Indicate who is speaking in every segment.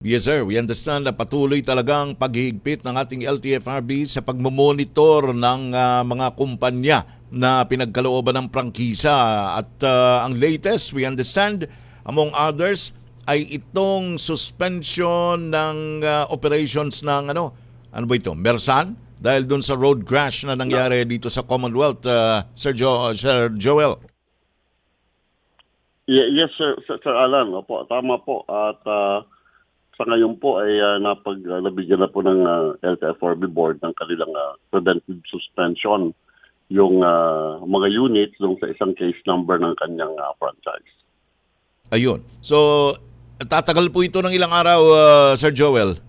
Speaker 1: Yes sir, we understand na patuloy talagang paghihigpit ng ating LTFRB sa pagmomonitor ng ah, mga kumpanya na pinagkalooban ng prangkisa at ah, ang latest we understand among others ay itong suspension ng ah, operations ng ano ano ba ito Mersan dahil dun sa road crash na nangyari dito sa Commonwealth ah, Sir, jo- Sir Joel.
Speaker 2: Ye- Yes, sir, sir, Alan. Opo, tama po. At ah, sa ngayon po ay ah, napag, ah, na po ng ah, LTFRB board ng kanilang ah, preventive suspension yung ah, mga units dun sa isang case number ng kanyang ah, franchise.
Speaker 1: Ayun. So tatagal po ito ng ilang araw ah, Sir Joel.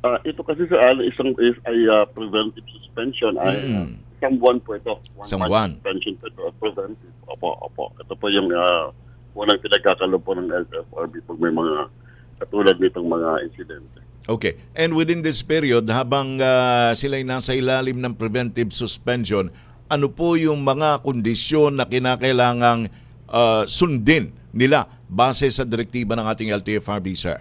Speaker 2: Ah, ito kasi sa Alan, isang is, ay ah, preventive suspension ay
Speaker 1: Mm.
Speaker 2: isang buwan po ito. One
Speaker 1: Isang buwan.
Speaker 2: Suspension po ito, preventive. Opo, opo. Ito po yung uh, unang pinagkakalob po ng LTFRB pag may mga katulad nitong mga insidente.
Speaker 1: Okay. And within this period, habang ah, sila'y nasa ilalim ng preventive suspension, ano po yung mga kondisyon na kinakailangang ah, sundin nila base sa direktiba ng ating LTFRB, sir?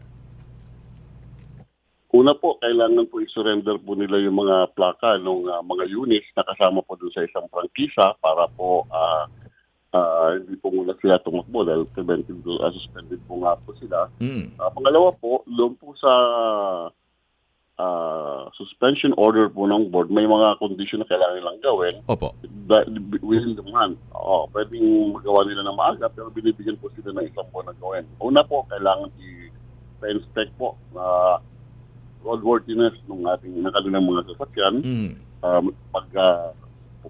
Speaker 2: Una po, kailangan po i-surrender po nila yung mga plaka ng mga units na kasama po doon sa isang prangkisa para po ah, ah, hindi po muna sila tumakbo dahil preventive uh, suspended po nga po sila.
Speaker 1: Mm.
Speaker 2: Ah, pangalawa po, doon po sa ah, suspension order po ng board, may mga condition na kailangan nilang gawin
Speaker 1: Opo.
Speaker 2: da- within the month. Oo, pwedeng magawa nila ng maaga pero binibigyan po sila ng isang buwan na gawin. Una po, kailangan i-inspect po na roadworthiness ng ating ng kanilang mga sasakyan.
Speaker 1: Mm.
Speaker 2: Um, pag uh,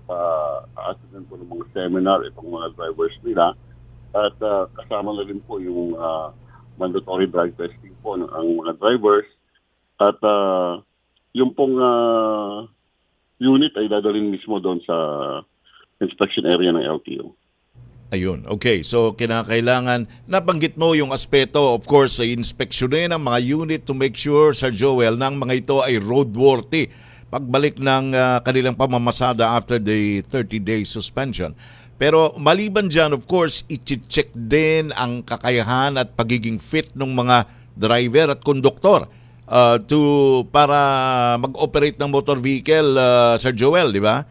Speaker 2: pa-attend po ng mga seminar itong mga drivers nila at ah, kasama na rin po yung ah, mandatory drug testing po ng ang mga drivers at ah, yung pong ah, unit ay dadalhin mismo doon sa inspection area ng LTO.
Speaker 1: Ayun. Okay. So, kinakailangan, nabanggit mo yung aspeto, of course, ay inspeksyonin ang mga unit to make sure, Sir Joel, na mga ito ay roadworthy pagbalik ng ah, kanilang pamamasada after the 30-day suspension. Pero maliban dyan, of course, i-check din ang kakayahan at pagiging fit ng mga driver at konduktor ah, to para mag-operate ng motor vehicle, ah, Sir Joel, di ba?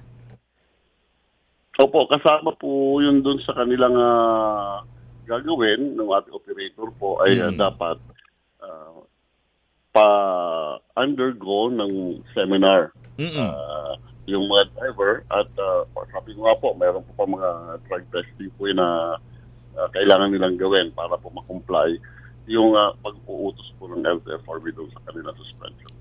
Speaker 2: Opo, kasama po yun doon sa kanilang ah, gagawin ng ating operator po ay
Speaker 1: Mm.
Speaker 2: dapat ah, pa-undergo ng seminar
Speaker 1: Mm-mm.
Speaker 2: ah, yung mga driver at uh, sabi ko nga po, mayroon po pa mga drug testing po na ah, kailangan nilang gawin para po makomply yung ah, pag-uutos po ng LTFRB doon sa kanila suspension.